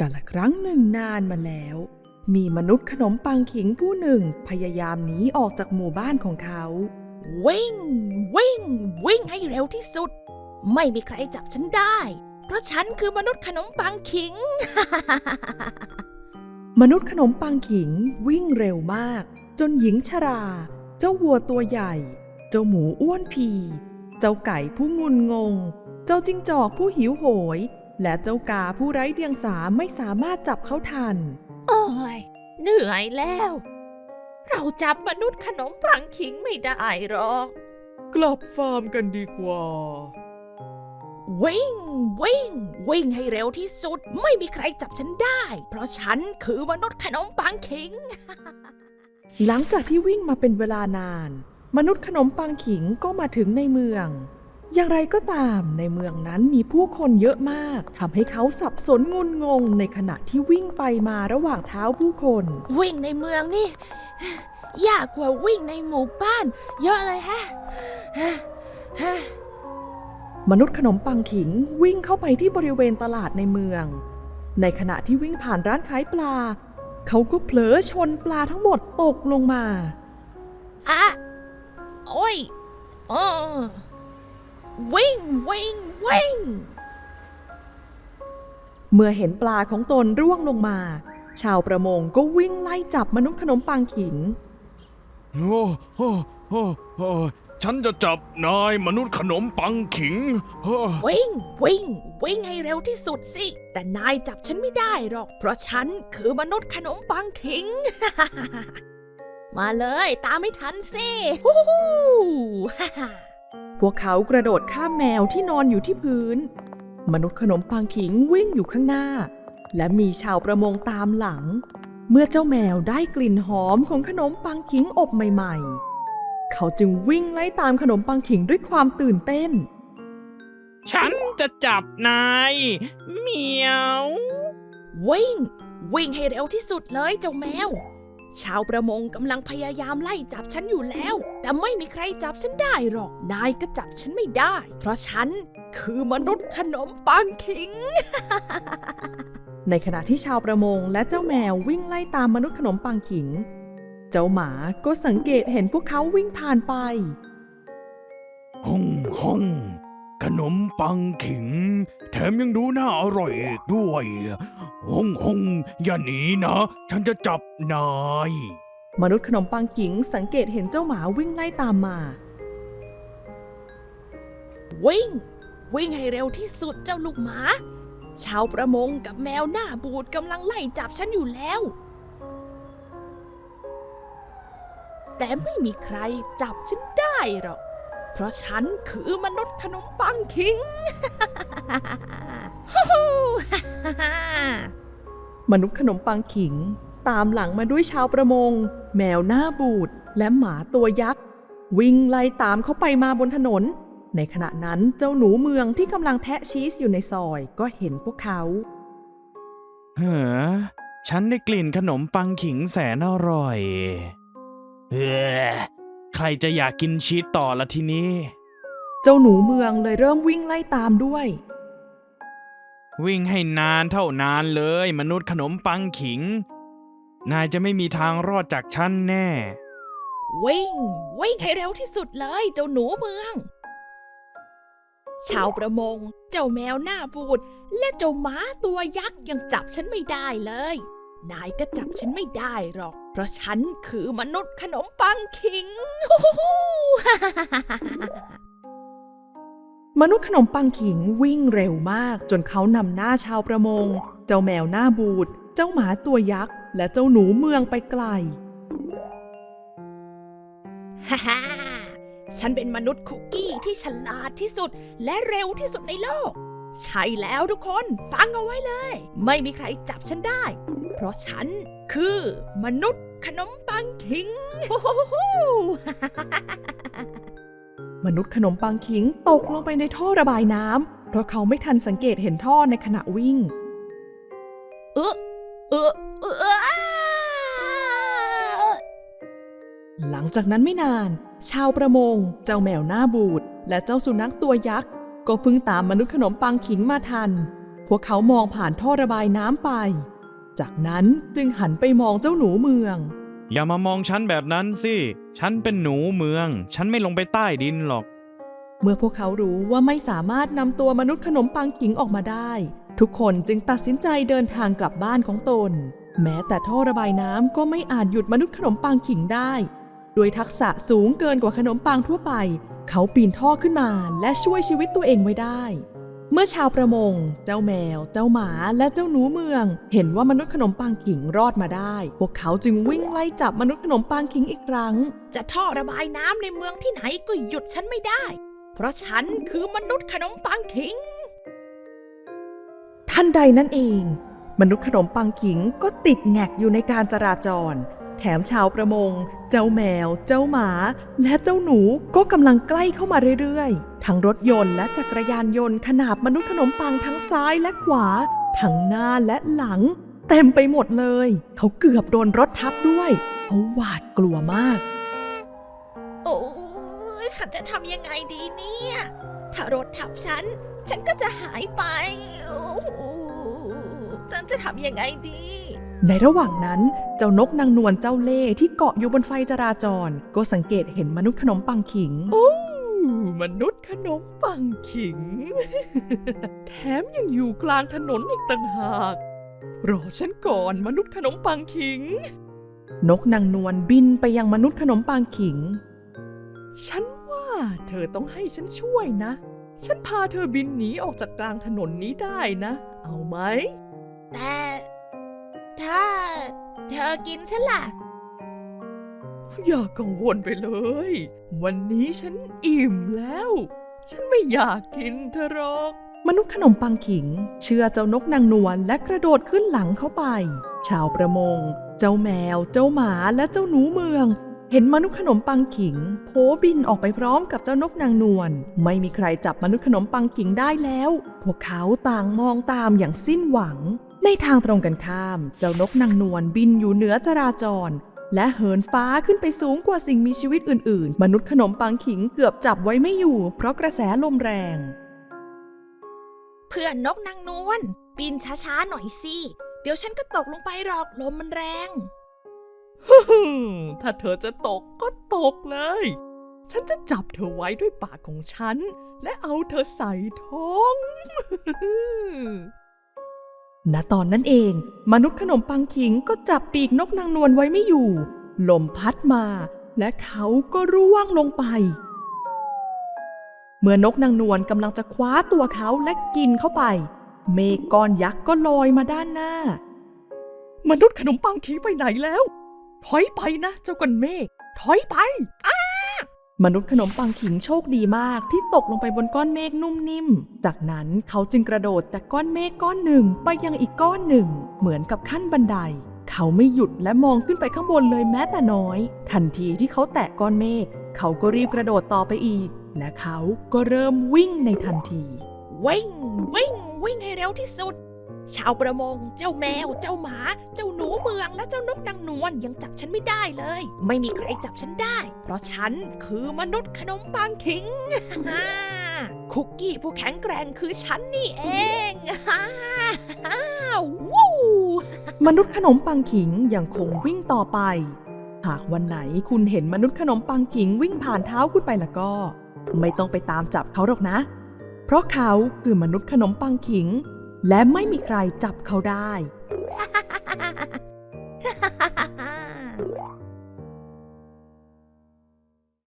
กาละครั้งหนึ่งนานมาแล้ว มีมนุษย์ขนมปังขิงผู้หนึ่งพยายามหนีออกจากหมู่บ้านของเขา วิ่ง วิ่ง วิ่งให้เร็วที่สุด ไม่มีใครจับฉันได้ เพราะฉันคือมนุษย์ขนมปังขิง มนุษย์ขนมปังขิงวิ่งเร็วมาก จนหญิงชรา เจ้าวัวตัวใหญ่ เจ้าหมูอ้วนพี เจ้าไก่ผู้งุนงง เจ้าจิ้งจอกผู้หิวโหย และเจ้ากาผู้ไร้เดียงสาไม่สามารถจับเขาทันโอ้ยเหนื่อยแล้ว เราจับมนุษย์ขนมปังขิงไม่ได้หรอก กลับฟาร์มกันดีกว่า วิ่ง วิ่ง วิ่งให้เร็วที่สุด ไม่มีใครจับฉันได้ เพราะฉันคือมนุษย์ขนมปังขิง หลังจากที่วิ่งมาเป็นเวลานาน มนุษย์ขนมปังขิงก็มาถึงในเมือง อย่างไรก็ตามในเมืองนั้นมีผู้คนเยอะมากทำให้เขาสับสนงุนงงในขณะที่วิ่งไปมาระหว่างเท้าผู้คน วิ่งในเมืองนี่ ยากกว่าวิ่งในหมู่บ้าน เยอะเลยฮะมนุษย์ขนมปังขิงวิ่งเข้าไปที่บริเวณตลาดในเมือง ในขณะที่วิ่งผ่านร้านขายปลา เขาก็เผลอชนปลาทั้งหมดตกลงมาอะโอ้ยเออ วิ่งวิ่งวิ่ง เมื่อเห็นปลาของตนร่วงลงมา ชาวประมงก็วิ่งไล่จับมนุษย์ขนมปังขิงโอ้โอ้โอ้โอ้ฉันจะจับนายมนุษย์ขนมปังขิงเฮ้อวิ่งวิ่งวิ่งให้เร็วที่สุดสิ แต่นายจับฉันไม่ได้หรอก เพราะฉันคือมนุษย์ขนมปังขิง มาเลยตามไม่ทันสิฮู้ฮู้ฮ่าฮ่า พวกเขากระโดดข้ามแมวที่นอนอยู่ที่พื้น มนุษย์ขนมปังขิงวิ่งอยู่ข้างหน้า และมีชาวประมงตามหลัง เมื่อเจ้าแมวได้กลิ่นหอมของขนมปังขิงอบใหม่ๆ เขาจึงวิ่งไล่ตามขนมปังขิงด้วยความตื่นเต้น ฉันจะจับนายเหมียว วิ่ง วิ่งให้เร็วที่สุดเลยเจ้าแมว ชาวประมงกำลังพยายามไล่จับฉันอยู่แล้ว แต่ไม่มีใครจับฉันได้หรอก นายก็จับฉันไม่ได้ เพราะฉันคือมนุษย์ขนมปังขิง ในขณะที่ชาวประมงและเจ้าแมววิ่งไล่ตามมนุษย์ขนมปังขิง เจ้าหมาก็สังเกตเห็นพวกเขาวิ่งผ่านไปฮ่องฮ่อง ขนมปังขิง แถมยังดูน่าอร่อยอีกด้วยฮ่องฮ่องอย่าหนีนะ ฉันจะจับนาย มนุษย์ขนมปังขิงสังเกตเห็นเจ้าหมาวิ่งไล่ตามมา วิ่ง วิ่งให้เร็วที่สุดเจ้าลูกหมา ชาวประมงกับแมวหน้าบูดกำลังไล่จับฉันอยู่แล้ว แต่ไม่มีใครจับฉันได้หรอก เพราะฉันคือมนุษย์ขนมปังคิงฮู้ฮู้ฮ่าฮ่าฮ่ามนุษย์ขนมปังขิง ตามหลังมาด้วยชาวประมง แมวหน้าบูดและหมาตัวยักษ์ วิ่งไล่ตามเขาไปมาบนถนน ในขณะนั้นเจ้าหนูเมืองที่กำลังแทะชีสอยู่ในซอยก็เห็นพวกเขา เฮ้อฉันได้กลิ่นขนมปังขิงแสนอร่อยเฮ้อ ใครจะอยากกินชีสต่อละทีนี้ เจ้าหนูเมืองเลยเริ่มวิ่งไล่ตามด้วย วิ่งให้นานเท่านานเลย มนุษย์ขนมปังขิง นายจะไม่มีทางรอดจากฉันแน่ วิ่ง วิ่งให้เร็วที่สุดเลย เจ้าหนูเมือง ชาวประมง เจ้าแมวหน้าบูด และเจ้าหมาตัวยักษ์ยังจับฉันไม่ได้เลย นายก็จับฉันไม่ได้หรอก เพราะฉันคือมนุษย์ขนมปังคิงฮู้ฮู้ฮู้ฮ่าฮ่าฮ่าฮ่าฮ่ามนุษย์ขนมปังขิงวิ่งเร็วมาก จนเขานำหน้าชาวประมง เจ้าแมวหน้าบูด เจ้าหมาตัวยักษ์ และเจ้าหนูเมืองไปไกล ฮ่าฮ่าฉันเป็นมนุษย์คุกกี้ที่ฉลาดที่สุดและเร็วที่สุดในโลก ใช่แล้วทุกคนฟังเอาไว้เลย ไม่มีใครจับฉันได้ เพราะฉันคือมนุษย์ขนมปังคิงฮู้ฮู้ฮู้ฮ่าฮ่าฮ่าฮ่ามนุษย์ขนมปังขิงตกลงไปในท่อระบายน้ำเพราะเขาไม่ทันสังเกตเห็นท่อในขณะวิ่งเออเออเออเออหลังจากนั้นไม่นาน ชาวประมง เจ้าแมวหน้าบูด และเจ้าสุนัขตัวยักษ์ ก็เพิ่งตามมนุษย์ขนมปังขิงมาทัน พวกเขามองผ่านท่อระบายน้ำไป จากนั้นจึงหันไปมองเจ้าหนูเมือง อย่ามามองฉันแบบนั้นสิ ฉันเป็นหนูเมือง ฉันไม่ลงไปใต้ดินหรอก เมื่อพวกเขารู้ว่าไม่สามารถนำตัวมนุษย์ขนมปังขิงออกมาได้ ทุกคนจึงตัดสินใจเดินทางกลับบ้านของตน แม้แต่ท่อระบายน้ำก็ไม่อาจหยุดมนุษย์ขนมปังขิงได้ ด้วยทักษะสูงเกินกว่าขนมปังทั่วไป เขาปีนท่อขึ้นมาและช่วยชีวิตตัวเองไว้ได้ เมื่อชาวประมง เจ้าแมว เจ้าหมาและเจ้าหนูเมือง เห็นว่ามนุษย์ขนมปังขิงรอดมาได้ พวกเขาจึงวิ่งไล่จับมนุษย์ขนมปังขิงอีกครั้ง จะท่อระบายน้ำในเมืองที่ไหนก็หยุดฉันไม่ได้ เพราะฉันคือมนุษย์ขนมปังขิงทันใดนั่นเอง มนุษย์ขนมปังขิงก็ติดแงกอยู่ในการจราจร แถมชาวประมง เจ้าแมว เจ้าหมา และเจ้าหนูก็กำลังใกล้เข้ามาเรื่อยๆ ทั้งรถยนต์และจักรยานยนต์ขนาบมนุษย์ขนมปังทั้งซ้ายและขวา ทั้งหน้าและหลัง เต็มไปหมดเลย เขาเกือบโดนรถทับด้วย เขาหวาดกลัวมาก โอ้ยฉันจะทำยังไงดีเนี่ย ถ้ารถทับฉัน ฉันก็จะหายไปโอ้โหฉันจะทำยังไงดีในระหว่างนั้น เจ้านกนางนวลเจ้าเล่ห์ที่เกาะอยู่บนไฟจราจร ก็สังเกตเห็นมนุษย์ขนมปังขิงโอ้มนุษย์ขนมปังขิง แถมยังอยู่กลางถนนอีกต่างหาก รอฉันก่อนมนุษย์ขนมปังขิง นกนางนวลบินไปยังมนุษย์ขนมปังขิง ฉันว่าเธอต้องให้ฉันช่วยนะ ฉันพาเธอบินหนีออกจากกลางถนนนี้ได้นะ เอาไหม แต่ถ้า เธอกินฉันล่ะ อย่ากังวลไปเลย วันนี้ฉันอิ่มแล้ว ฉันไม่อยากกินเธอหรอก มนุษย์ขนมปังขิง เชื่อเจ้านกนางนวลและกระโดดขึ้นหลังเข้าไป ชาวประมง เจ้าแมว เจ้าหมาและเจ้าหนูเมือง เห็นมนุษย์ขนมปังขิงโผบินออกไปพร้อมกับเจ้านกนางนวลไม่มีใครจับมนุษย์ขนมปังขิงได้แล้ว พวกเขาต่างมองตามอย่างสิ้นหวัง ในทางตรงกันข้าม เจ้านกนางนวลบินอยู่เหนือจราจร และเหินฟ้าขึ้นไปสูงกว่าสิ่งมีชีวิตอื่น ๆ มนุษย์ขนมปังขิงเกือบจับไว้ไม่อยู่ เพราะกระแสลมแรง เพื่อนนกนางนวลบินช้า ๆ หน่อยสิ เดี๋ยวฉันก็ตกลงไปหรอกลมมันแรง ถ้าเธอจะตกก็ตกเลย ฉันจะจับเธอไว้ด้วยปากของฉัน และเอาเธอใส่ท้อง ณตอนนั้นเอง มนุษย์ขนมปังขิงก็จับปีกนกนางนวลไว้ไม่อยู่ ลมพัดมา และเขาก็ร่วงลงไป เมื่อนกนางนวลกำลังจะคว้าตัวเขาและกินเข้าไป เมฆก้อนยักษ์ก็ลอยมาด้านหน้า มนุษย์ขนมปังขิงไปไหนแล้ว ถอยไปนะ เจ้าก้อนเมฆถอยไป มนุษย์ขนมปังขิงโชคดีมากที่ตกลงไปบนก้อนเมฆนุ่มนิ่ม จากนั้นเขาจึงกระโดดจากก้อนเมฆก้อนหนึ่งไปยังอีกก้อนหนึ่ง เหมือนกับขั้นบันได เขาไม่หยุดและมองขึ้นไปข้างบนเลยแม้แต่น้อย ทันทีที่เขาแตะก้อนเมฆเขาก็รีบกระโดดต่อไปอีก และเขาก็เริ่มวิ่งในทันที วิ่งวิ่งวิ่งให้เร็วที่สุด ชาวประมง เจ้าแมว เจ้าหมา เจ้าหนูเมือง และเจ้านกนางนวลยังจับฉันไม่ได้เลย ไม่มีใครจับฉันได้ เพราะฉันคือมนุษย์ขนมปังขิง คุกกี้ผู้แข็งแกร่งคือฉันนี่เองว้มนุษย์ขนมปังขิงยังคงวิ่งต่อไป หากวันไหนคุณเห็นมนุษย์ขนมปังขิงวิ่งผ่านเท้าคุณไปล้วก็ ไม่ต้องไปตามจับเขาหรอกนะ เพราะเขาคือมนุษย์ขนมปังขิง และไม่มีใครจับเขาได้